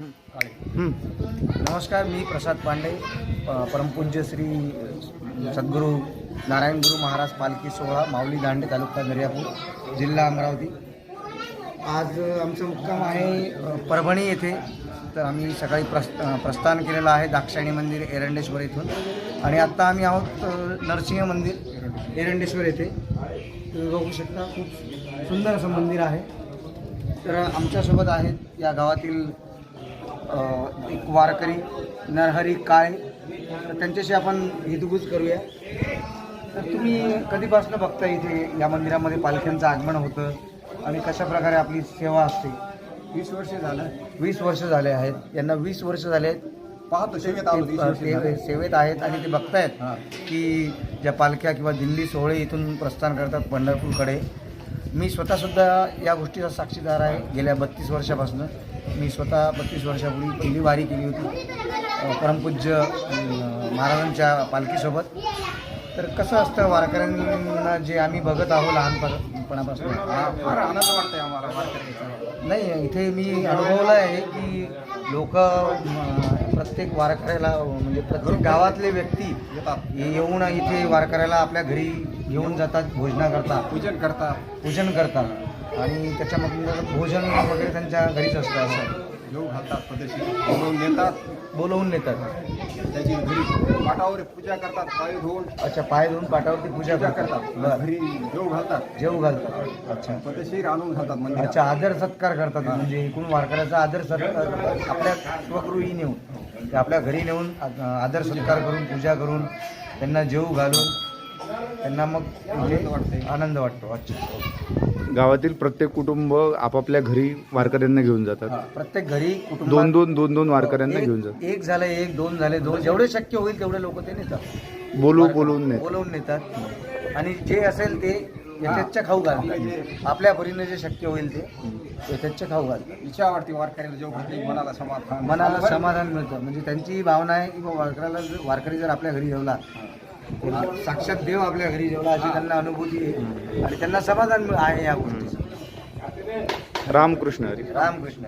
नमस्कार मी प्रसाद पांडे परमपूज्य श्री सद्गुरू नारायणगुरू महाराज पालखी सोहळा माऊली दांडे तालुका दर्यापूर जिल्हा अमरावती. आज आमचं मुक्काम आहे परभणी येथे. तर आम्ही सकाळी प्रस् प्रस्थान केलेलं आहे दाक्षायणी मंदिर एरंडेश्वर येथून. आणि आत्ता आम्ही आहोत नरसिंह मंदिर एरंडेश्वर येथे. तुम्ही बघू शकता खूप सुंदर असं मंदिर आहे. तर आमच्यासोबत आहेत या गावातील एक वारकरी नरहरी काळे तर त्यांच्याशी आपण हितगुज करूया. तर तुम्ही कधीपासून बघता इथे या मंदिरामध्ये पालख्यांचं आगमन होतं आणि कशा प्रकारे आपली सेवा असते? वीस वर्ष झालं. वीस वर्ष झाले आहेत. यांना वीस वर्ष झाले आहेत. पाहतो सेवेत आलो वीस वर्ष ते झाले. सेवेत आहेत आणि ते बघतायत. की ज्या पालख्या किंवा दिल्ली सोहळे इथून प्रस्थान करतात पंढरपूरकडे. मी स्वतःसुद्धा या गोष्टीचा साक्षीदार आहे. गेल्या बत्तीस वर्षापासून. मी स्वतः बत्तीस वर्षापूर्वी पहिली वारी केली होती परमपूज्य महाराजांच्या पालखीसोबत. तर कसं असतं वारकऱ्यांना जे आम्ही बघत आहो लहानपणापासून हा, फार आनंद वाटतंय आम्हाला वारकऱ्याचा. नाही इथे मी अनुभवलं आहे की लोक प्रत्येक वारकऱ्याला म्हणजे प्रत्येक गावातले व्यक्ती येऊन इथे वारकऱ्याला आपल्या घरी घेऊन जातात भोजनाकरता पूजन करतात. पूजन करतात. आणि त्याच्यामधून भोजन वगैरे त्यांच्या घरीच असतं असं. जेव घालतात बोलवून नेतात. बोलवून नेतात. त्याची घरी पाटावर पूजा करतात पाय धुवून. अच्छा पाय धुवून पाटावरती पूजा पूजा करतात. घरी जेव घालतात. जेव घालतात. अच्छा. पद्धतशीर आणून घालतात मंदिरात. अच्छा आदर सत्कार करतात. म्हणजे एकूण वारकऱ्याचा आदर सत्कार आपल्या स्वगृही नेऊन. ते आपल्या घरी नेऊन आदर सत्कार करून पूजा करून त्यांना जेव घालून त्यांना मग म्हणजे. आनंद वाटतो. अच्छा. गावातील प्रत्येक कुटुंब आपापल्या घरी वारकऱ्यांना घेऊन जातात. प्रत्येक घरी दोन दोन दोन दोन वारकऱ्यांना घेऊन जातात. एक झालं एक दोन झाले दोन. जेवढे शक्य होईल तेवढे लोक ते नेतात. बोलू बोलवून नेत बोलवून नेतात. आणि जे असेल ते यथेच्छ खाऊ घालतात आपल्या परीने जे शक्य होईल ते यथेच्छ खाऊ घालतात इच्छा वाटते वारकऱ्याला जेव घातली मनाला समाधान मनाला समाधान मिळतं. म्हणजे त्यांची भावना आहे की बुवा वारकऱ्याला जर वारकरी जर आपल्या घरी जेवला साक्षात देव आपल्या घरी जेवला अशी त्यांना अनुभूती आहे. आणि त्यांना समाधान आहे या गोष्टीचं. रामकृष्ण हरी. रामकृष्ण